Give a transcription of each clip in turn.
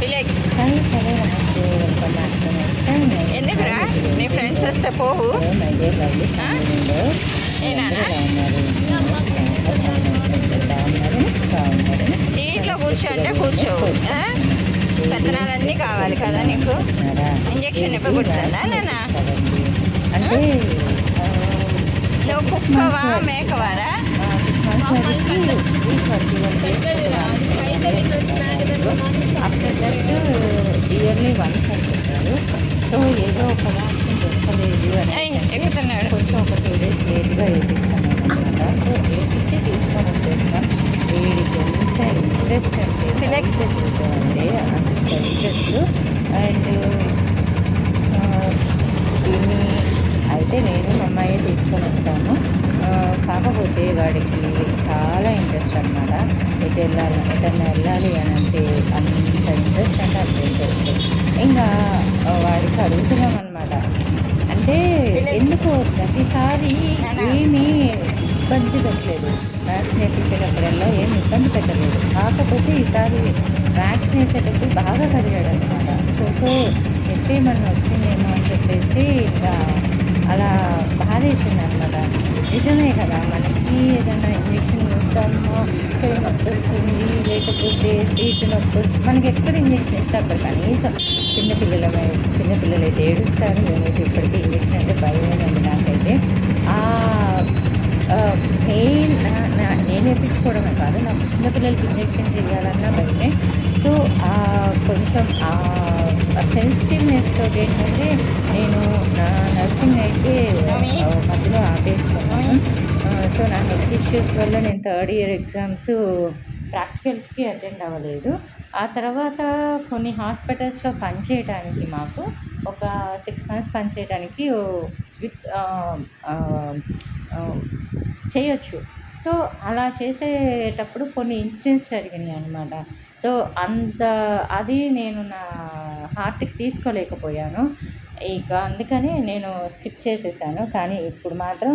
ఫిలెక్స్ ఎందుకురా నీ ఫ్రెండ్స్ వస్తే పోవు. సీట్లో కూర్చోంటే కూర్చోవు? పెత్తనాలన్నీ కావాలి కదా నీకు? ఇంజెక్షన్ ఎప్పుడు కొడుతుందా నాన్న నువ్వు కుక్కవా మేకవారా? Six months after that yearly once అనుకుంటారు సో ఏదో ఒక వ్యాక్సిన్ దొరకలేదు అని కొంచెం ఒక టూ డేస్ లేట్గా వేపిస్తాను అనమాట సో వేపించి తీసుకొని వచ్చేస్తాం వీడికి ఎంత ఇంట్రెస్ట్ అంటే నెక్స్ట్ చూద్దామండి అంత ఇంట్రెస్ట్ అండ్ దీన్ని అయితే నేను మా అమ్మాయి తీసుకొని వస్తాను. కాకపోతే వాడికి చాలా ఇంట్రెస్ట్ అనమాట ఎటు వెళ్ళాలి ఎటన్నా వెళ్ళాలి అని అంటే అంత ఇంట్రెస్ట్ అంటే అంత ఇంట్రెస్ట్ ఇంకా వాడికి అడుగుతున్నాం అనమాట అంటే. ఎందుకు ప్రతిసారి. ఏమీ ఇబ్బంది పెట్టలేదు. మ్యాథ్స్ నేర్పించేటప్పుడల్లా ఏమి ఇబ్బంది పెట్టలేదు. కాకపోతే ఈసారి మ్యాథ్స్ నేర్చేటప్పుడు బాగా కదిలాడు అనమాట సో సో ఎత్తేమన్నా వచ్చిందేమో అని చెప్పేసి ఇంకా అలా బాధేసింది అనమాట నిజమే కదా మనకి ఏదైనా ఇంజక్షన్ వేస్తామో చెయ్యి నొప్పి వస్తుంది లేకపోతే సీట్ నొప్పి వస్తుంది మనకి ఎక్కడ ఇంజక్షన్ ఇస్తే అక్కడ కనీసం చిన్నపిల్లలమై చిన్నపిల్లలు అయితే ఏడుస్తారు నేనైతే ఇప్పటికీ ఇంజక్షన్ అంటే భయమేనండి నాకైతే. మెయిన్ నేను వేయించుకోవడమే కాదు నాకు చిన్నపిల్లలకి ఇంజక్షన్ చేయాలన్నా భయమే సో కొంచెం సెన్సిటివ్నెస్ తోటి ఏంటంటే నేను నా నర్సింగ్ అయితే మధ్యలో ఆపేసుకున్నాను. సో నా హెల్త్ ఇష్యూస్ వల్ల నేను థర్డ్ ఇయర్ ఎగ్జామ్స్ ప్రాక్టికల్స్కి అటెండ్ అవ్వలేదు. ఆ తర్వాత కొన్ని హాస్పిటల్స్లో పనిచేయడానికి మాకు ఒక సిక్స్ మంత్స్ పనిచేయడానికి స్విత్ చేయొచ్చు. సో అలా చేసేటప్పుడు కొన్ని ఇన్సిడెంట్స్ జరిగినాయి అనమాట సో అంత అది నేను నా హార్ట్కి తీసుకోలేకపోయాను. ఇక అందుకని నేను స్కిప్ చేసేసాను. కానీ ఇప్పుడు మాత్రం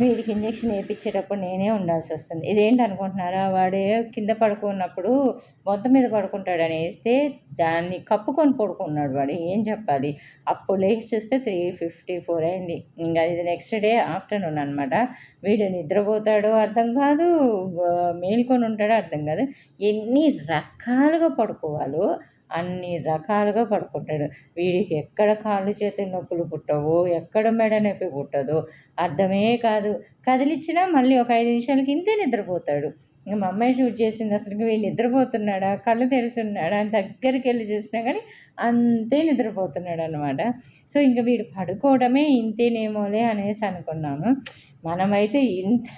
వీడికి ఇంజక్షన్ వేయించేటప్పుడు నేనే ఉండాల్సి వస్తుంది. ఇదేంటి అనుకుంటున్నారా? వాడే కింద పడుకున్నప్పుడు మొత్తం మీద పడుకుంటాడని వేస్తే దాన్ని కప్పుకొని పడుకున్నాడు వాడు. ఏం చెప్పాలి? అప్పుడు లేచి చూస్తే త్రీ ఫిఫ్టీ ఫోర్ అయింది. ఇంకా ఇది నెక్స్ట్ డే ఆఫ్టర్నూన్ అనమాట వీడు నిద్రపోతాడో అర్థం కాదు. మేల్కొని ఉంటాడో అర్థం కాదు. ఎన్ని రకాలుగా పడుకోవాలో అన్ని రకాలుగా పడుకుంటాడు. వీడికి ఎక్కడ కాళ్ళు చేతులు నొప్పులు పుట్టవో ఎక్కడ మెడ నొప్పి పుట్టదో అర్థమే కాదు. కదిలిచ్చినా మళ్ళీ ఒక ఐదు నిమిషాలకి ఇంతే నిద్రపోతాడు. ఇంకా మా అమ్మాయి షూట్ చేసింది అసలు వీడు నిద్రపోతున్నాడా? కళ్ళు తెరిస్తున్నాడా అని దగ్గరికి వెళ్ళి చూసినా కానీ అంతే నిద్రపోతున్నాడు అనమాట సో ఇంకా వీడు పడుకోవడమే ఇంతేనేమోలే అనేసి అనుకున్నాను మనమైతే ఇంత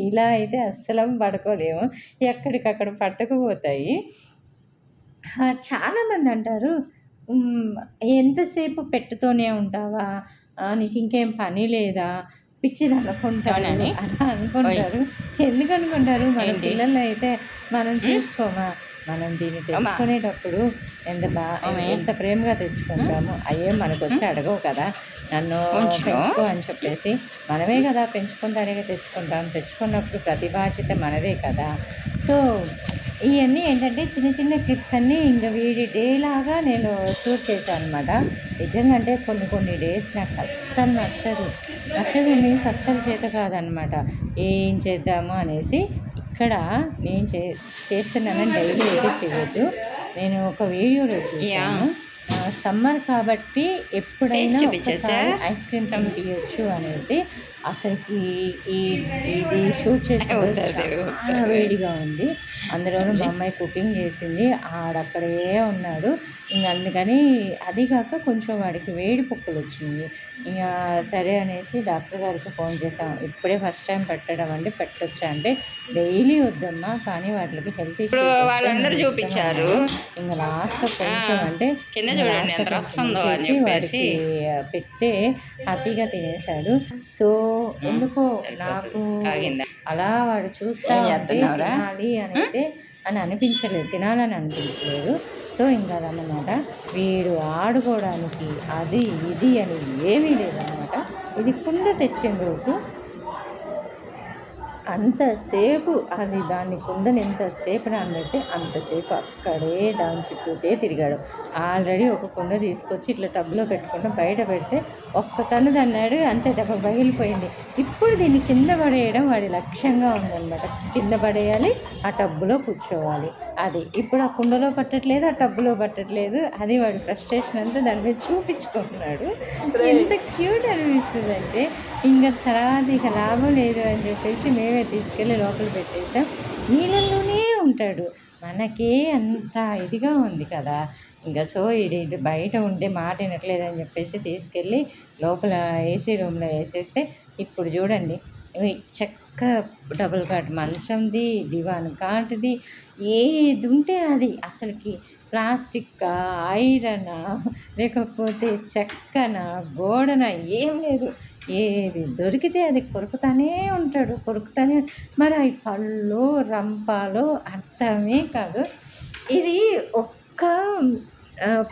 ఇలా అయితే అస్సలు పడుకోలేము. ఎక్కడికక్కడ పట్టకపోతాయి. చాలామంది అంటారు "ఉమ్, ఎంతసేపు పెట్టుతోనే ఉంటావా? నీకు ఇంకేం పని లేదా? పిచ్చిది అనుకుంటారు అవునండి. అలా అనుకుంటారు. ఎందుకు అనుకుంటారు? మన? పిల్లలు అయితే మనం చేసుకోమా? మనం దీన్ని. తెచ్చుకునేటప్పుడు ఎంత బా అమ్మే. ఎంత ప్రేమగా తెచ్చుకుంటాము అయ్యే మనకు వచ్చి అడగవు కదా. నన్ను. పెంచుకో అని చెప్పేసి మనమే కదా పెంచుకుంటానే తెచ్చుకుంటాం. తెచ్చుకున్నప్పుడు ప్రతి బాధ్యత మనదే కదా. సో ఇవన్నీ ఏంటంటే చిన్న చిన్న క్లిప్స్ అన్నీ ఇంకా వీడి డే లాగా నేను షూట్ చేశాను అనమాట నిజంగా అంటే కొన్ని కొన్ని డేస్ నాకు అస్సలు నచ్చదు. నచ్చదు మీన్స్ అస్సలు చేత కాదనమాట ఏం చేద్దాము అనేసి ఇక్కడ నేను చే చేస్తున్నానని డైలీ అయితే చేయొద్దు. నేను ఒక వీడియోలో చూసాను సమ్మర్ కాబట్టి ఎప్పుడైనా ఐస్ క్రీమ్ తీయొచ్చు అనేసి అసలుకి ఈ ఇది షూట్ ఒకసారి. వేడిగా ఉంది. అందులోనూ మా అమ్మాయి కుకింగ్ చేసింది. ఆడక్కడే ఉన్నాడు. ఇంకా అందుకని అది కాక కొంచెం వాడికి వేడి పొక్కులు వచ్చింది ఇంకా సరే అనేసి డాక్టర్ గారికి ఫోన్ చేసాం ఇప్పుడే ఫస్ట్ టైం పెట్టడం అండి. పెట్టొచ్చా అంటే డైలీ వద్దమ్మా కానీ వాటికి హెల్త్ ఇప్పుడు వాళ్ళందరూ చూపించారు. ఇంకా లాస్ట్ కొంచెం అంటే కింద చూడండి. వాడికి పెడితే హ్యాపీగా తినేశాడు. సో ఎందుకో నాకు? అలా వాడు చూస్తా? తినాలి అని అయితే అని అనిపించలేదు. తినాలని అనిపించలేదు. సో ఇంకా అదన్నమాట. వీడు ఆడుకోవడానికి అది ఇది అని ఏమీ లేదన్నమాట. ఇది కుండ తెచ్చిన రోజు అంతసేపు అది దాన్ని కుండని ఎంతసేపు నానబెడితే అంతసేపు అక్కడే దాని చుట్టూతే తిరిగాడు. ఆల్రెడీ ఒక కుండ తీసుకొచ్చి ఇట్లా టబ్లో పెట్టుకుంటే బయట పెడితే ఒక్క తను దాన్ని అడిగి అంతే దెబ్బ పగిలిపోయింది ఇప్పుడు దీన్ని కింద పడేయడం వాడి లక్ష్యంగా ఉందన్నమాట. కింద పడేయాలి ఆ టబ్బులో కూర్చోవాలి. అది ఇప్పుడు ఆ కుండలో పట్టట్లేదు ఆ టబ్బులో పట్టట్లేదు. అది వాడి ఫ్రస్ట్రేషన్ అంతా దాని మీద చూపించుకుంటున్నాడు. ఎంత క్యూట్ అనిపిస్తుంది అంటే ఇంకా తర్వాత ఇక లాభం లేదు అని చెప్పేసి మేమే తీసుకెళ్ళి లోపల పెట్టేసాం నీళ్ళల్లోనే ఉంటాడు. మనకే అంత ఇదిగా ఉంది కదా. ఇంకా సో ఇది ఇది బయట ఉంటే మాట వినట్లేదని చెప్పేసి తీసుకెళ్ళి లోపల ఏసీ రూమ్లో వేసేస్తే ఇప్పుడు చూడండి చెక్క డబుల్ కాట్ మంచంది దివాన్ కాటుది ఏది ఉంటే అది. అసలుకి ప్లాస్టిక్ ఐరన్ లేకపోతే చెక్కన గోడన ఏం లేదు. ఏది దొరికితే అది కొరుకుతానే ఉంటాడు కొరుకుతానే మరి అవి పళ్ళు రంపాలు అర్థమే కాదు. ఇది ఒక్క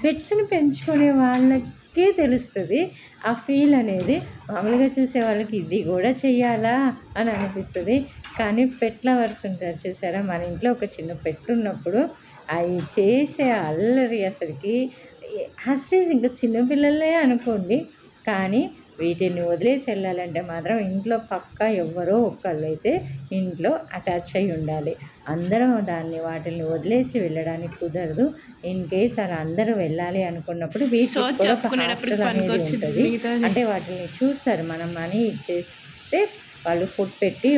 పెట్స్ని పెంచుకునే వాళ్ళకే తెలుస్తుంది. ఆ ఫీల్ అనేది మామూలుగా చూసే వాళ్ళకి ఇది కూడా చెయ్యాలా అని అనిపిస్తుంది. కానీ పెట్ లవర్స్ ఉంటారు చూసారా? మన ఇంట్లో ఒక చిన్న పెట్ ఉన్నప్పుడు అవి చేసే అల్లరి అసలుకి హస్టేజ్ ఇంకా చిన్నపిల్లలే అనుకోండి. కానీ వీటిని వదిలేసి వెళ్ళాలంటే మాత్రం ఇంట్లో పక్కా ఎవ్వరో ఒకళ్ళు అయితే ఇంట్లో అటాచ్ అయి ఉండాలి. అందరం దాన్ని వాటిని వదిలేసి వెళ్ళడానికి కుదరదు. ఇన్ కేస్ అలా అందరూ వెళ్ళాలి అనుకున్నప్పుడు వీటికి కూడా హాస్టల్ అనేది ఉంటుంది. అంటే వాటిని చూస్తారు. మనం మనీ ఇచ్చేస్తే వాళ్ళు ఫుడ్ పెట్టి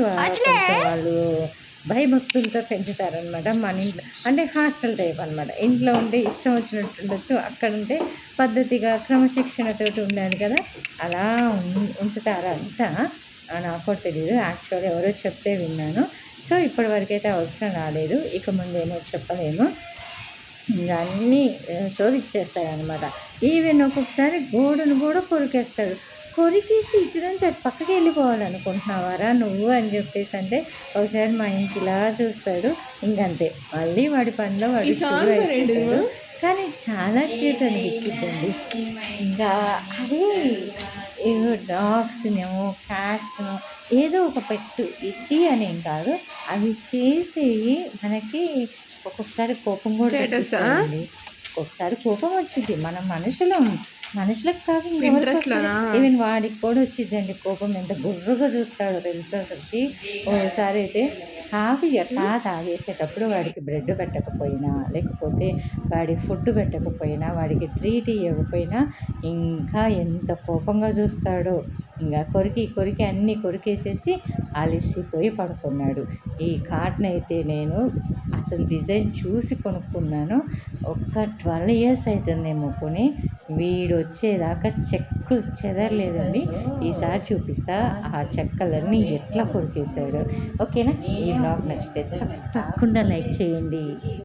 వాళ్ళు భయభక్తులతో పెంచుతారనమాట మన ఇంట్లో. అంటే హాస్టల్ టైప్ అనమాట ఇంట్లో ఉంటే ఇష్టం వచ్చినట్టు ఉండొచ్చు. అక్కడ ఉంటే పద్ధతిగా క్రమశిక్షణతోటి ఉండాలి కదా. అలా ఉం- ఉంచుతారంట నాకు తెలియదు యాక్చువల్ ఎవరో చెప్తే విన్నాను. సో ఇప్పటి వరకైతే అవసరం రాలేదు. ఇక ముందేమో చెప్పలేము. అన్నీ శోధిచ్చేస్తాయి అనమాట ఈవెన్ ఒక్కొక్కసారి గోడను కూడా కొరికేస్తాడు కొరికేసి ఇటు నుంచి అటు పక్కకి వెళ్ళిపోవాలనుకుంటున్నావారా నువ్వు అని చెప్పేసి అంటే ఒకసారి మా ఇంటి ఇలా చూస్తాడు ఇంకంతే. మళ్ళీ వాడి పనిలో వాడు. కానీ చాలా క్యూట్ అనిపించిందండి. ఇంకా అదే ఏదో డాగ్స్నేమో క్యాట్స్నో ఏదో ఒక పెట్టు ఇది అనేం కాదు. అవి చేసేవి మనకి ఒక్కొక్కసారి కోపం కూడా. ఒక్కొక్కసారి కోపం వచ్చింది మనం మనుషులం. మనుషులకు కాదు? ఈవెన్ వాడికి కూడా వచ్చిందండి కోపం. ఎంత గుర్రుగా చూస్తాడో తెలుసా అసలుకి. ఓసారి అయితే కాఫీ ఎట్లా తాగేసేటప్పుడు వాడికి బ్రెడ్ పెట్టకపోయినా లేకపోతే వాడి ఫుడ్ పెట్టకపోయినా వాడికి ట్రీట్ ఇవ్వకపోయినా ఇంకా ఎంత కోపంగా చూస్తాడో. ఇంకా కొరికి కొరికి అన్నీ కొరికేసేసి అలసిపోయి పడుకున్నాడు. ఈ కాటన్ అయితే నేను అసలు డిజైన్ చూసి కొనుక్కున్నాను. ఒక్క ట్వెల్వ్ ఇయర్స్ అవుతుందేమో కొని వీడు వచ్చేదాకా చెక్కు చెదరలేదండి. ఈసారి చూపిస్తా ఆ చెక్కలన్నీ ఎట్లా కొరికేశాడు. ఓకేనా? ఈ బ్లాగ్ నచ్చితే తప్పకుండా లైక్ చేయండి.